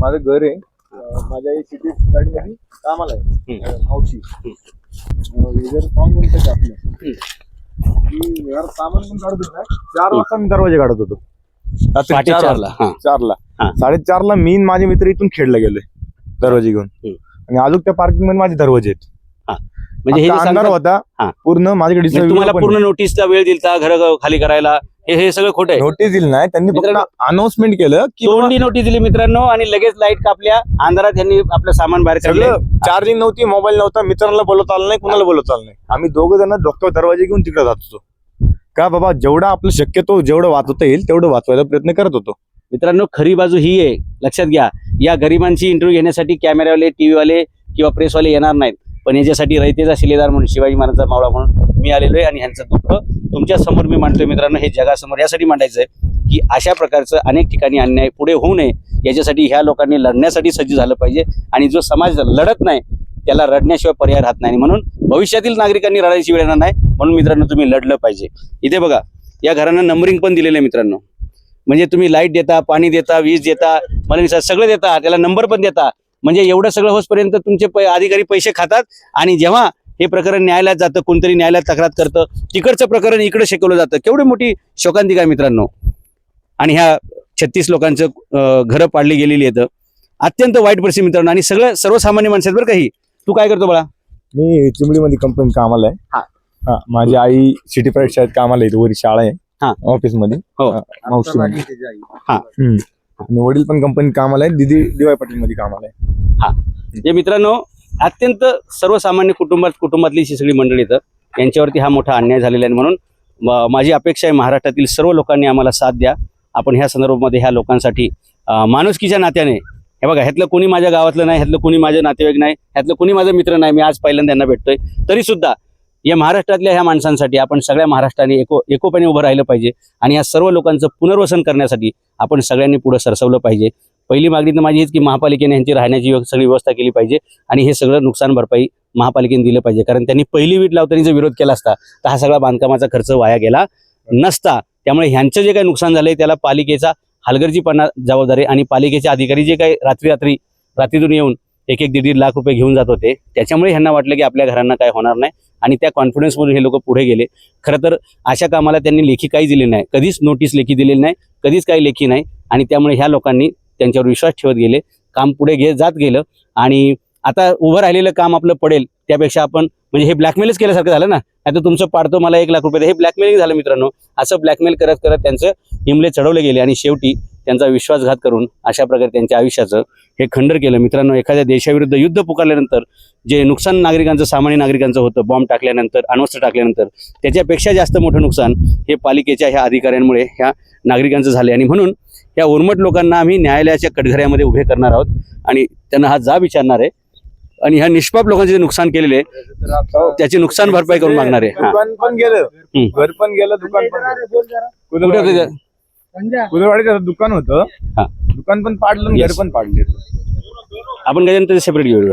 माझं घर आहे. अं, माझ्या सिटी मध्ये कामाला आहे. हम्म. अं, मावशी. का आपलं. की सामान पण काढत होतो चार वाजता मी दरवाजे काढत होतो. रात्री पहाटे चार चारला, वाजता. हा. चारला. हा. साडेचारला मी आणि माझे मित्र इथून खेळला गेलोय. दरवाजे घेऊन. हम्म. आणि अजून त्या पार्किंगमध्ये माझे दरवाजे आहेत. म्हणजे हे जे आता अंधार सांगतात- होता. हा. पूर्ण माझ्याकडे म्हणजे तुम्हाला पूर्ण नोटीसचा वेळ दिलता घर खाली करायला? हे हे सगळं खोटं आहे. नोटीस दिली नाही. त्यांनी फक्त मित्रांनो- अनाउन्समेंट केलं की तोंडी नोटीस दिली मित्रांनो आणि लगेच लाइट कापल्या. अंधारात यांनी आपलं सामान बाहेर काढलं. सगळं चार्जिंग नव्हती मोबाईल नव्हता मित्रांना बोलत आलं नाही कुणाला बोलत आलं नाही. आम्ही दोघं जण डोक्यावर दरवाजे घेऊन तिकडे जात होतो. का बाबा जेवढा आपलं शक्यतो जेवढं वाचवता येईल तेवढं वाचवायचा प्रयत्न करत होतो. मित्रांनो खरी बाजू ही आहे. लक्षात घ्या या गरिबांची इंटरव्ह्यू घेण्यासाठी कॅमेरावाले टीव्ही वाले किंवा प्रेसवाले येणार नाहीत. पण याच्यासाठी रयतेचा शिलेदार म्हणून शिवाजी महाराजांचा मावळा म्हणून मी आलेलो आहे आणि ह्यांचं दुःख तुमच्यासमोर मी मांडतोय मित्रांनो हे जगासमोर. यासाठी मांडायचं आहे की अशा प्रकारचं अनेक ठिकाणी अन्याय पुढे होऊ नये याच्यासाठी ह्या लोकांनी लढण्यासाठी सज्ज झालं पाहिजे आणि जो समाज लढत नाही त्याला रडण्याशिवाय पर्याय राहत नाही. म्हणून भविष्यातील नागरिकांनी रडायची वेळ येणार नाही म्हणून मित्रांनो तुम्ही लढलं पाहिजे. इथे बघा या घरांना नंबरिंग पण दिलेलं आहे मित्रांनो. म्हणजे तुम्ही लाइट देता पाणी देता वीज देता मला सगळं देता त्याला नंबर पण देता. म्हणजे एवढं सगळं होसपर्यंत तुमचे पै- अधिकारी पैसे खातात आणि जेव्हा हे प्रकरण न्यायालयात जातं कोणतरी न्यायालयात तक्रार करतं तिकडचं प्रकरण इकडे शिकवलं जातं. केवढी मोठी शोकांतिका मित्रांनो. आणि ह्या छत्तीस लोकांचं घरं पाडली गेलेली आहेत. अत्यंत वाईट परिस्थिती मित्रांनो. आणि सगळं सर्वसामान्य माणसं आहेत बरं काही तू काय करतो बाळा? मी चिमडीमध्ये कंपनीत कामाला हा. आहे. हा. माझी आई सिटी प्रायव्हेट शाळेत कामाला आहे. वरी शाळा आहे. हा. ऑफिसमध्ये. हो. आणि वडील पण कंपनीत कामाला आहे दिदी डीवाय पाटील मध्ये कामाला आहे जे मित्रांनो अत्यंत सर्वसामान्य कुटुंबात कुटुंबातली ही सगळी मंडळी येतं यांच्यावरती हा मोठा अन्याय झालेला आहे म्हणून माझी अपेक्षा आहे महाराष्ट्रातील सर्व लोकांनी आम्हाला साथ द्या. आपण ह्या संदर्भामध्ये ह्या लोकांसाठी माणुसकीच्या नात्याने हे बघा ह्यातलं कोणी माझ्या गावातलं नाही ह्यातलं कोणी माझे नातेवाईक नाही ह्यातलं कोणी माझा मित्र नाही मी आज पहिल्यांदा त्यांना भेटतोय. तरी सुद्धा या महाराष्ट्रातल्या ह्या माणसांसाठी आपण सगळ्या महाराष्ट्राने एको एकोप्याने उभं राहिलं पाहिजे आणि या सर्व लोकांचं पुनर्वसन करण्यासाठी आपण सगळ्यांनी पुढे सरसवलं पाहिजे. पहिली मागणी तर माझी हीच की महापालिकेने यांची राहण्याची सगळी व्यवस्था केली पाहिजे आणि हे सगळं नुकसान भरपाई महापालिकेने दिलं पाहिजे. कारण त्यांनी पहिली वीट लावताना जर विरोध केला असता तर हा सगळा बांधकामाचा खर्च वाया गेला नसता. त्यामुळे ह्यांचं जे काही नुकसान झालंय त्याला पालिकेचा हलगर्जीपणा जबाबदारी आणि पालिकेचे अधिकारी जे काही रात्री रात्री रात्रीतून येऊन एक एक दीड दीड लाख रुपये घेऊन जात होते त्याच्यामुळे ह्यांना वाटलं की आपल्या घरांना काय होणार नाही. आणि त्या कॉन्फिडन्समधून हे लोक पुढे गेले. खरं तर अशा कामाला त्यांनी लेखी काही दिली नाही. कधीच नोटीस लेखी दिलेली नाही कधीच काही लेखी नाही. आणि त्यामुळे ह्या लोकांनी त्यांच्यावर विश्वास ठेवत गेले. काम पुढे घे जात गेलं. आणि आता उभं राहिलेलं काम आपलं पडेल त्यापेक्षा आपण म्हणजे हे ब्लॅकमेलच केल्यासारखं झालं ना? आता तुमचं पाडतो मला एक लाख रुपये हे ब्लॅकमेलिंग झालं मित्रांनो. असं ब्लॅकमेल करत करत त्यांचं हिमले चढवले गेले. आणि शेवटी त्यांचा विश्वासघात करून अशा प्रकारे त्यांच्या आयुष्याचं हे खंडर केलं. मित्रांनो एखाद्या देशाविरुद्ध युद्ध पुकारल्यानंतर जे नुकसान नागरिकांचं सामान्य नागरिकांचं होतं बॉम्ब टाकल्यानंतर अण्वस्त्र टाकल्यानंतर त्याच्यापेक्षा जास्त मोठं नुकसान हे पालिकेच्या ह्या अधिकाऱ्यांमुळे ह्या नागरिकांचं झाले आणि म्हणून या उर्मट लोकांना आम्ही न्यायालयाच्या कटघऱ्यामध्ये उभे करणार आहोत आणि त्यांना हा जाब विचारणार आहे. आणि ह्या निष्पाप लोकांचे जे नुकसान केलेले आहे त्याची नुकसान भरपाई करून मागणार आहे. दुकान पण गेलं. हम्म. घर पण गेलं दुकान पण कुदरवाडीचं दुकान होतं हा. दुकान पण पाडलं. घर पण पाडले आपण गजानन सेपरेट घेऊ